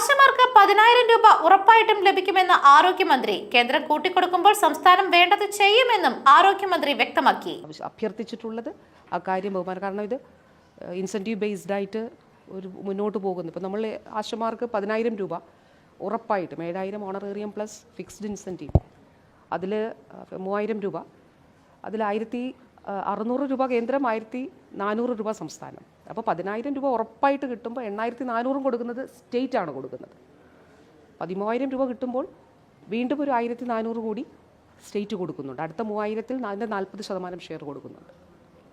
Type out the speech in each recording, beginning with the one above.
ആശമാർക്ക് പതിനായിരം രൂപ ഉറപ്പായിട്ടും ലഭിക്കുമെന്ന് ആരോഗ്യമന്ത്രി കേന്ദ്രം കൂട്ടിക്കൊടുക്കുമ്പോൾ സംസ്ഥാനം വേണ്ടത് ചെയ്യുമെന്നും ആരോഗ്യമന്ത്രി വ്യക്തമാക്കി. അഭ്യർത്ഥിച്ചിട്ടുള്ളത് ആ കാര്യം ബഹുമാനം കാരണം ഇത് ഇൻസെന്റീവ് ബേസ്ഡ് ആയിട്ട് ഒരു മുന്നോട്ട് പോകുന്നു. ഇപ്പോൾ നമ്മൾ ആശമാർക്ക് പതിനായിരം രൂപ ഉറപ്പായിട്ടും ഏഴായിരം ഓണറേറിയം പ്ലസ് ഫിക്സ്ഡ് ഇൻസെന്റീവ് അതിൽ മൂവായിരം രൂപ. അതിൽ ആയിരത്തി അറുന്നൂറ് രൂപ കേന്ദ്രം ആയിരത്തി നാനൂറ് രൂപ സംസ്ഥാനം. അപ്പോൾ പതിനായിരം രൂപ ഉറപ്പായിട്ട് കിട്ടുമ്പോൾ എണ്ണായിരത്തി നാനൂറും കൊടുക്കുന്നത് സ്റ്റേറ്റ് ആണ് കൊടുക്കുന്നത്. പതിമൂവായിരം രൂപ കിട്ടുമ്പോൾ വീണ്ടും ഒരു ആയിരത്തി നാനൂറ് കൂടി സ്റ്റേറ്റ് കൊടുക്കുന്നുണ്ട്. അടുത്ത മൂവായിരത്തിൽ അതിന്റെ നാൽപ്പത് ശതമാനം ഷെയർ കൊടുക്കുന്നുണ്ട്.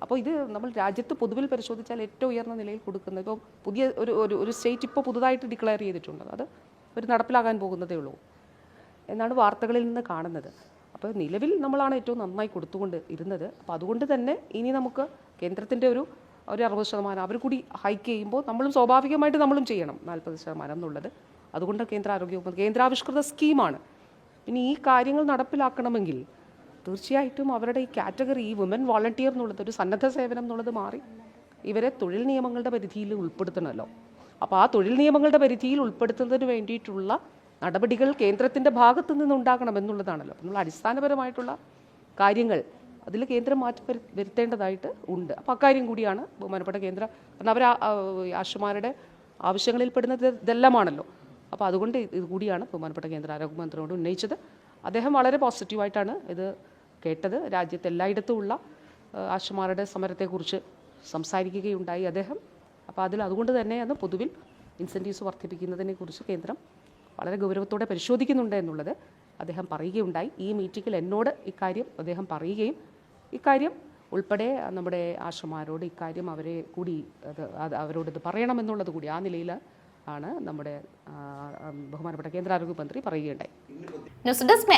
അപ്പോൾ ഇത് നമ്മൾ രാജ്യത്ത് പൊതുവിൽ പരിശോധിച്ചാൽ ഏറ്റവും ഉയർന്ന നിലയിൽ കൊടുക്കുന്നത് ഇപ്പോൾ പുതിയ ഒരു ഒരു ഒരു സ്റ്റേറ്റ് ഇപ്പോൾ പുതുതായിട്ട് ഡിക്ലെയർ ചെയ്തിട്ടുണ്ട്. അത് ഒരു നടപ്പിലാകാൻ പോകുന്നതേ ഉള്ളൂ. എന്നാണ് വാർത്തകളിൽ നിന്ന് കാണുന്നത്. അപ്പോൾ നിലവിൽ നമ്മളാണ് ഏറ്റവും നന്നായി കൊടുത്തുകൊണ്ട് ഇരുന്നത്. അപ്പോൾ അതുകൊണ്ട് തന്നെ ഇനി നമുക്ക് കേന്ദ്രത്തിന്റെ ഒരു ഒരു അറുപത് ശതമാനം അവർ കൂടി ഹൈക്ക് ചെയ്യുമ്പോൾ നമ്മളും സ്വാഭാവികമായിട്ട് നമ്മളും ചെയ്യണം നാൽപ്പത് ശതമാനം എന്നുള്ളത്. അതുകൊണ്ട് കേന്ദ്ര ആരോഗ്യ വകുപ്പ് കേന്ദ്രാവിഷ്കൃത സ്കീമാണ്. പിന്നെ ഈ കാര്യങ്ങൾ നടപ്പിലാക്കണമെങ്കിൽ തീർച്ചയായിട്ടും അവരുടെ ഈ കാറ്റഗറി ഈ വുമൻ വോളണ്ടിയർ എന്നുള്ളത് ഒരു സന്നദ്ധ സേവനം എന്നുള്ളത് മാറി ഇവരെ തൊഴിൽ നിയമങ്ങളുടെ പരിധിയിൽ ഉൾപ്പെടുത്തണമല്ലോ. അപ്പോൾ ആ തൊഴിൽ നിയമങ്ങളുടെ പരിധിയിൽ ഉൾപ്പെടുത്തുന്നതിന് വേണ്ടിയിട്ടുള്ള നടപടികൾ കേന്ദ്രത്തിന്റെ ഭാഗത്തു നിന്നുണ്ടാകണം എന്നുള്ളതാണല്ലോ. നമ്മൾ അടിസ്ഥാനപരമായിട്ടുള്ള കാര്യങ്ങൾ അതിൽ കേന്ദ്രം മാറ്റി വരു- വരുത്തേണ്ടതായിട്ട് ഉണ്ട്. അപ്പോൾ അക്കാര്യം കൂടിയാണ് ബഹുമാനപ്പെട്ട കേന്ദ്ര കാരണം അവർ ആശുമാരുടെ ആവശ്യങ്ങളിൽ പെടുന്നത് ഇതെല്ലാമാണല്ലോ. അപ്പോൾ അതുകൊണ്ട് ഇത് കൂടിയാണ് ബഹുമാനപ്പെട്ട കേന്ദ്ര ആരോഗ്യമന്ത്രിയോട് ഉന്നയിച്ചത്. അദ്ദേഹം വളരെ പോസിറ്റീവായിട്ടാണ് ഇത് കേട്ടത്. രാജ്യത്തെ എല്ലായിടത്തും ഉള്ള ആശുമാരുടെ സമരത്തെക്കുറിച്ച് സംസാരിക്കുകയുണ്ടായി അദ്ദേഹം. അപ്പോൾ അതിൽ അതുകൊണ്ട് തന്നെയാണ് പൊതുവിൽ ഇൻസെന്റീവ്സ് വർദ്ധിപ്പിക്കുന്നതിനെക്കുറിച്ച് കേന്ദ്രം വളരെ ഗൗരവത്തോടെ പരിശോധിക്കുന്നുണ്ട് എന്നുള്ളത് അദ്ദേഹം പറയുകയുണ്ടായി. ഈ മീറ്റിങ്ങിൽ എന്നോട് ഇക്കാര്യം അദ്ദേഹം പറയുകയും ഇക്കാര്യം ഉൾപ്പെടെ നമ്മുടെ ആശമാരോട് ഇക്കാര്യം അവരെ കൂടി അത് അത് അവരോട് ഇത് പറയണമെന്നുള്ളത് കൂടി ആ നിലയിൽ ആണ് നമ്മുടെ ബഹുമാനപ്പെട്ട കേന്ദ്ര ആരോഗ്യമന്ത്രി പറയുകയുണ്ടായി. News desk